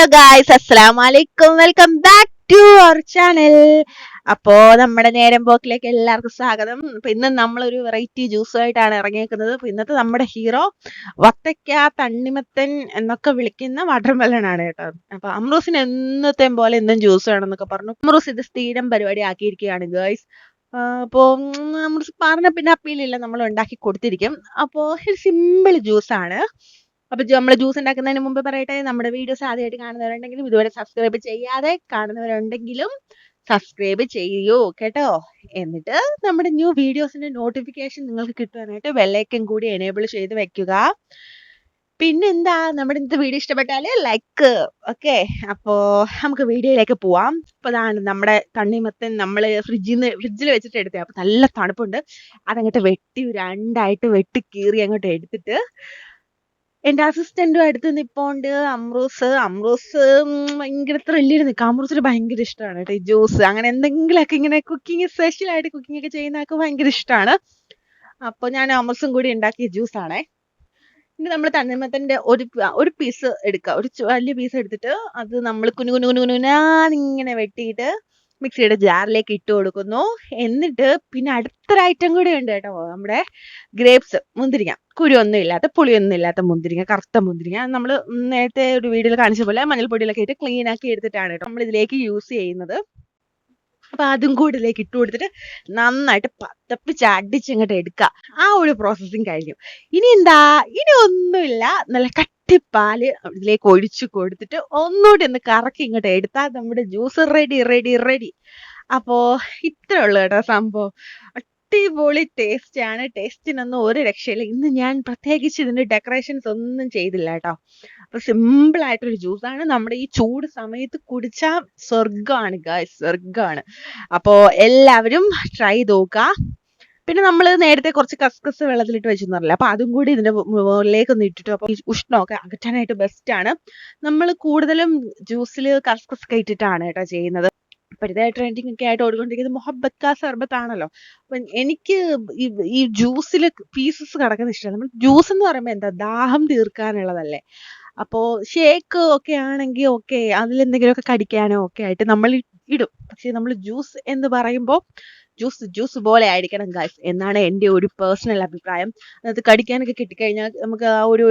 Hello guys അസ്സലാം വലൈക്കും welcome back to our channel അപ്പോ നമ്മുടെ നേരം പോക്കിലേക്ക് എല്ലാവർക്കും സ്വാഗതം. അപ്പൊ ഇന്ന് നമ്മളൊരു വെറൈറ്റി ജ്യൂസുമായിട്ടാണ് ഇറങ്ങിയേക്കുന്നത്. അപ്പൊ ഇന്നത്തെ നമ്മുടെ ഹീറോ വത്തയ്ക്ക തണ്ണിമത്തൻ എന്നൊക്കെ വിളിക്കുന്ന വാട്ടർമെലൺ കേട്ടോ. അപ്പൊ അമ്രൂസിന് എന്നത്തെ പോലെ എന്നും ജ്യൂസ് വേണമെന്നൊക്കെ പറഞ്ഞു. അമ്രൂസ് ഇത് സ്ഥിരം പരിപാടി ആക്കിയിരിക്കുകയാണ് ഗേൾസ് അപ്പോൾ അമ്രൂസ് പറഞ്ഞ പിന്നെ അപ്പീലില്ല നമ്മൾ ഉണ്ടാക്കി കൊടുത്തിരിക്കും. അപ്പോൾ സിമ്പിൾ ജ്യൂസാണ് അപ്പൊ നമ്മൾ ജ്യൂസ് ഉണ്ടാക്കുന്നതിന് മുമ്പ് പറയട്ടെ നമ്മുടെ വീഡിയോസ് ആദ്യമായിട്ട് കാണുന്നവരുണ്ടെങ്കിലും ഇതുവരെ സബ്സ്ക്രൈബ് ചെയ്യാതെ കാണുന്നവരുണ്ടെങ്കിലും സബ്സ്ക്രൈബ് ചെയ്യൂ കേട്ടോ? എന്നിട്ട് നമ്മുടെ ന്യൂ വീഡിയോസിന്റെ നോട്ടിഫിക്കേഷൻ നിങ്ങൾക്ക് കിട്ടുവാനായിട്ട് ബെല്ലൈക്കൻ കൂടി എനേബിൾ ചെയ്ത് വെക്കുക. പിന്നെന്താ നമ്മുടെ ഇന്നത്തെ വീഡിയോ ഇഷ്ടപ്പെട്ടാൽ ലൈക്ക് ഓക്കെ അപ്പോ നമുക്ക് വീഡിയോയിലേക്ക് പോവാം. അപ്പൊ അതാണ് നമ്മുടെ തണ്ണിമത്തൻ നമ്മൾ ഫ്രിഡ്ജിൽ നിന്ന് ഫ്രിഡ്ജിൽ വെച്ചിട്ട് എടുത്തേ അപ്പൊ നല്ല തണുപ്പുണ്ട്. അതങ്ങോട്ട് വെട്ടി രണ്ടായിട്ട് വെട്ടി കീറി അങ്ങോട്ട് എടുത്തിട്ട് എന്റെ അസിസ്റ്റന്റും അടുത്ത് നിപ്പോണ്ട്. അമ്രൂസ് അമ്രൂസ് ഭയങ്കര ത്രില്ലിൽ നിൽക്കുക അമ്രൂസിന് ഭയങ്കര ഇഷ്ടമാണ് കേട്ടോ ഈ ജ്യൂസ്. അങ്ങനെ എന്തെങ്കിലുമൊക്കെ ഇങ്ങനെ കുക്കിംഗ് സ്പെഷ്യൽ ആയിട്ട് കുക്കിംഗ് ഒക്കെ ചെയ്യുന്ന ആൾക്ക് ഭയങ്കര ഇഷ്ടമാണ് അപ്പൊ ഞാൻ അമ്രൂസും കൂടി ഉണ്ടാക്കിയ ജ്യൂസ് ആണേ. ഇനി നമ്മൾ തണ്ണിമത്തന്റെ ഒരു ഒരു പീസ് എടുക്കുക ഒരു വലിയ പീസ് എടുത്തിട്ട് അത് നമ്മൾ കുനു കുനു കുനു ഇങ്ങനെ വെട്ടിയിട്ട് മിക്സിയുടെ ജാറിലേക്ക് ഇട്ട് കൊടുക്കുന്നു. എന്നിട്ട് പിന്നെ അടുത്തൊരു ഐറ്റം കൂടി ഉണ്ട് കേട്ടോ. നമ്മുടെ ഗ്രേപ്സ് മുന്തിരിങ്ങ. കുരുവൊന്നും ഇല്ലാത്ത പുളിയൊന്നും ഇല്ലാത്ത മുന്തിരിങ്ങ കറുത്ത മുന്തിരിങ്ങ. നമ്മൾ നേരത്തെ ഒരു വീഡിയോയിൽ കാണിച്ച പോലെ മഞ്ഞൾപ്പൊടിയിലൊക്കെ ഇട്ട് ക്ലീൻ ആക്കി എടുത്തിട്ടാണ് കേട്ടോ നമ്മൾ ഇതിലേക്ക് യൂസ് ചെയ്യുന്നത്. അപ്പൊ അതും കൂടി ഇതിലേക്ക് ഇട്ട് കൊടുത്തിട്ട് നന്നായിട്ട് പതപ്പിച്ച് അടിച്ചിങ്ങോട്ട് എടുക്കുക. ആ ഒരു പ്രോസസ്സിങ് കഴിഞ്ഞു. ഇനി എന്താ? ഇനി ഒന്നുമില്ല. നല്ല കട്ടിപ്പാൽ ഇതിലേക്ക് ഒഴിച്ചു കൊടുത്തിട്ട് ഒന്നുകൂടി ഒന്ന് കറക്കി ഇങ്ങോട്ട് എടുത്താൽ നമ്മുടെ ജ്യൂസ് റെഡി റെഡി റെഡി അപ്പോ ഇത്രേ ഉള്ളൂ കേട്ടോ സംഭവം. അടിപൊളി ടേസ്റ്റ് ആണ്. ടേസ്റ്റിനൊന്നും ഒരു രക്ഷയില്ല. ഇന്ന് ഞാൻ പ്രത്യേകിച്ച് ഇതിന്റെ ഡെക്കറേഷൻസ് ഒന്നും ചെയ്തില്ല കേട്ടോ. അപ്പൊ സിമ്പിൾ ആയിട്ടൊരു ജ്യൂസാണ് നമ്മുടെ ഈ ചൂട് സമയത്ത് കുടിച്ചാൽ സ്വർഗമാണ് ഗായ് സ്വർഗമാണ് അപ്പോ എല്ലാവരും ട്രൈ നോക്കുക. പിന്നെ നമ്മൾ നേരത്തെ കുറച്ച് കസ്കസ് വെള്ളത്തിലിട്ട് വെച്ചെന്നറിയില്ല? അപ്പൊ അതും കൂടി ഇതിന്റെ മുകളിലേക്ക് ഒന്ന് ഇട്ടിട്ട്. അപ്പൊ ഉഷ്ണമൊക്കെ അകറ്റാനായിട്ട് ബെസ്റ്റ് ആണ്. നമ്മൾ കൂടുതലും ജ്യൂസിൽ കസ്കസ് ഒക്കെ ഇട്ടിട്ടാണ് കേട്ടോ ചെയ്യുന്നത്. പരിതായ ട്രെൻഡിങ് ഒക്കെ ആയിട്ട് ഓടിക്കൊണ്ടിരിക്കുന്നത് മൊഹബത്ത് കാ സർബത്ത് ആണല്ലോ അപ്പൊ എനിക്ക് ഈ ഈ ജ്യൂസിൽ പീസസ് കിടക്കുന്ന ഇഷ്ടമാണ് നമ്മൾ ജ്യൂസ് എന്ന് പറയുമ്പോൾ എന്താ? ദാഹം തീർക്കാനുള്ളതല്ലേ. അപ്പോ ഷേക്ക് ഒക്കെ ആണെങ്കിൽ ഓക്കെ അതിലെന്തെങ്കിലുമൊക്കെ കടിക്കാനോ ഒക്കെ ആയിട്ട് നമ്മൾ ഇടും. പക്ഷെ നമ്മൾ ജ്യൂസ് എന്ന് പറയുമ്പോൾ ജ്യൂസ് ജ്യൂസ് പോലെ ആയിരിക്കണം ഗൈസ് എന്നാണ് എന്റെ ഒരു പേഴ്സണൽ അഭിപ്രായം. അത് കടിക്കാനൊക്കെ കിട്ടിക്കഴിഞ്ഞാൽ നമുക്ക് ആ ഒരു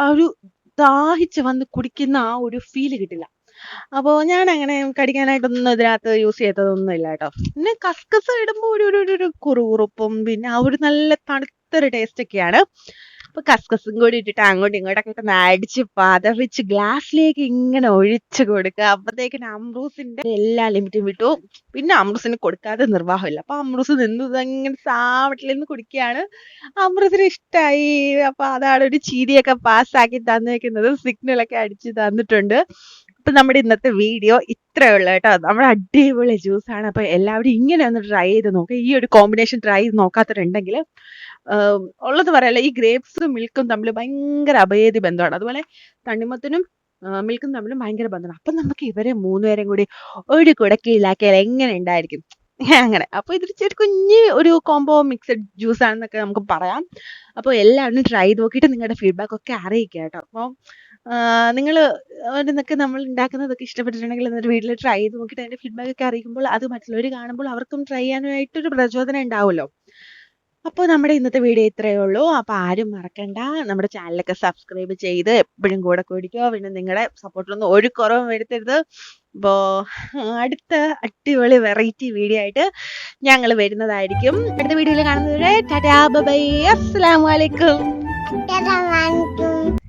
ആ ഒരു ദാഹിച്ച് വന്ന് കുടിക്കുന്ന ആ ഒരു ഫീൽ കിട്ടില്ല. അപ്പോൾ ഞാൻ അങ്ങനെ കടിക്കാനായിട്ടൊന്നും ഇതിനകത്ത് യൂസ് ചെയ്തതൊന്നും ഇല്ല കേട്ടോ. പിന്നെ കസ്കസ് ഇടുമ്പോൾ ഒരു- ഒരു കുറുകുറുപ്പും പിന്നെ ആ ഒരു നല്ല തണുത്തൊരു ടേസ്റ്റ് ഒക്കെയാണ്. അപ്പൊ കസ്കസും കൂടി ഇട്ടിട്ട് അങ്ങോട്ടും ഇങ്ങോട്ടൊക്കെ ഒന്ന് അടിച്ച് പതറിച്ച് ഗ്ലാസ്സിലേക്ക് ഇങ്ങനെ ഒഴിച്ചു കൊടുക്കുക. അപ്പത്തേക്കിന് അമ്രൂസിന്റെ എല്ലാ ലിമിറ്റും വിട്ടു. പിന്നെ അമ്രൂസിന് കൊടുക്കാതെ നിർവാഹമില്ല. അപ്പൊ അമ്രൂസ് നിന്ന് ഇങ്ങനെ നിന്ന് കുടിക്കുകയാണ് അമ്രൂസിന് ഇഷ്ടമായി അപ്പൊ അതാണ് ഒരു ചീരിയൊക്കെ പാസ്സാക്കി തന്നേക്കുന്നത്. സിഗ്നലൊക്കെ അടിച്ച് തന്നിട്ടുണ്ട്. അപ്പൊ നമ്മുടെ ഇന്നത്തെ വീഡിയോ ഇത്രയേ ഉള്ളൂ കേട്ടോ. നമ്മുടെ അടിപൊളി ജ്യൂസ് ആണ്. അപ്പൊ എല്ലാവരും ഇങ്ങനെ ഒന്ന് ട്രൈ ചെയ്ത് നോക്കുക ഈ ഒരു കോമ്പിനേഷൻ ട്രൈ ചെയ്ത് നോക്കാത്തവരുണ്ടെങ്കിൽ ഉള്ളത് പറയല്ല ഈ ഗ്രേപ്സും മിൽക്കും തമ്മിൽ ഭയങ്കര അഭേദ്യ ബന്ധമാണ്. അതുപോലെ തണ്ണിമത്തനും മിൽക്കും തമ്മിൽ ഭയങ്കര ബന്ധമാണ്. അപ്പൊ നമുക്ക് ഇവരെ മൂന്നുപേരും കൂടി ഒരു കുടക്കീഴിലാക്കിയാൽ എങ്ങനെ ഉണ്ടായിരിക്കും? അങ്ങനെ. അപ്പൊ ഇതൊരു ചെറിയ കുഞ്ഞ് ഒരു കോംബോ മിക്സഡ് ജ്യൂസ് ആണെന്നൊക്കെ നമുക്ക് പറയാം. അപ്പോൾ എല്ലാവരും ട്രൈ ചെയ്ത് നോക്കിയിട്ട് നിങ്ങളുടെ ഫീഡ്ബാക്ക് ഒക്കെ അറിയിക്കുക കേട്ടോ. അപ്പോൾ നിങ്ങൾ ഇതൊക്കെ നമ്മൾ ഉണ്ടാക്കുന്നതൊക്കെ ഇഷ്ടപ്പെട്ടിട്ടുണ്ടെങ്കിൽ എന്നിട്ട് വീട്ടിൽ ട്രൈ ചെയ്ത് നോക്കിയിട്ട് അതിന്റെ ഫീഡ്ബാക്ക് ഒക്കെ അറിയിക്കുമ്പോൾ അത് മറ്റുള്ളവർ കാണുമ്പോൾ അവർക്കും ട്രൈ ചെയ്യാനായിട്ടൊരു പ്രചോദനം ഉണ്ടാവുമല്ലോ. അപ്പോൾ നമ്മുടെ ഇന്നത്തെ വീഡിയോ ഇത്രയേ ഉള്ളൂ. അപ്പോൾ ആരും മറക്കണ്ട. നമ്മുടെ ചാനലൊക്കെ സബ്സ്ക്രൈബ് ചെയ്ത് എപ്പോഴും കൂടെ കൂടിക്കോ. പിന്നെ നിങ്ങളുടെ സപ്പോർട്ടിലൊന്നും ഒരു കുറവും വരുത്തരുത്. അപ്പോൾ അടുത്ത അടിപൊളി വെറൈറ്റി വീഡിയോ ആയിട്ട് ഞങ്ങൾ വരുന്നതായിരിക്കും. അടുത്ത വീഡിയോയിൽ കാണുന്നവരെ ടാറ്റാ ബൈ അസ്സലാമു അലൈക്കും Tata Mantu.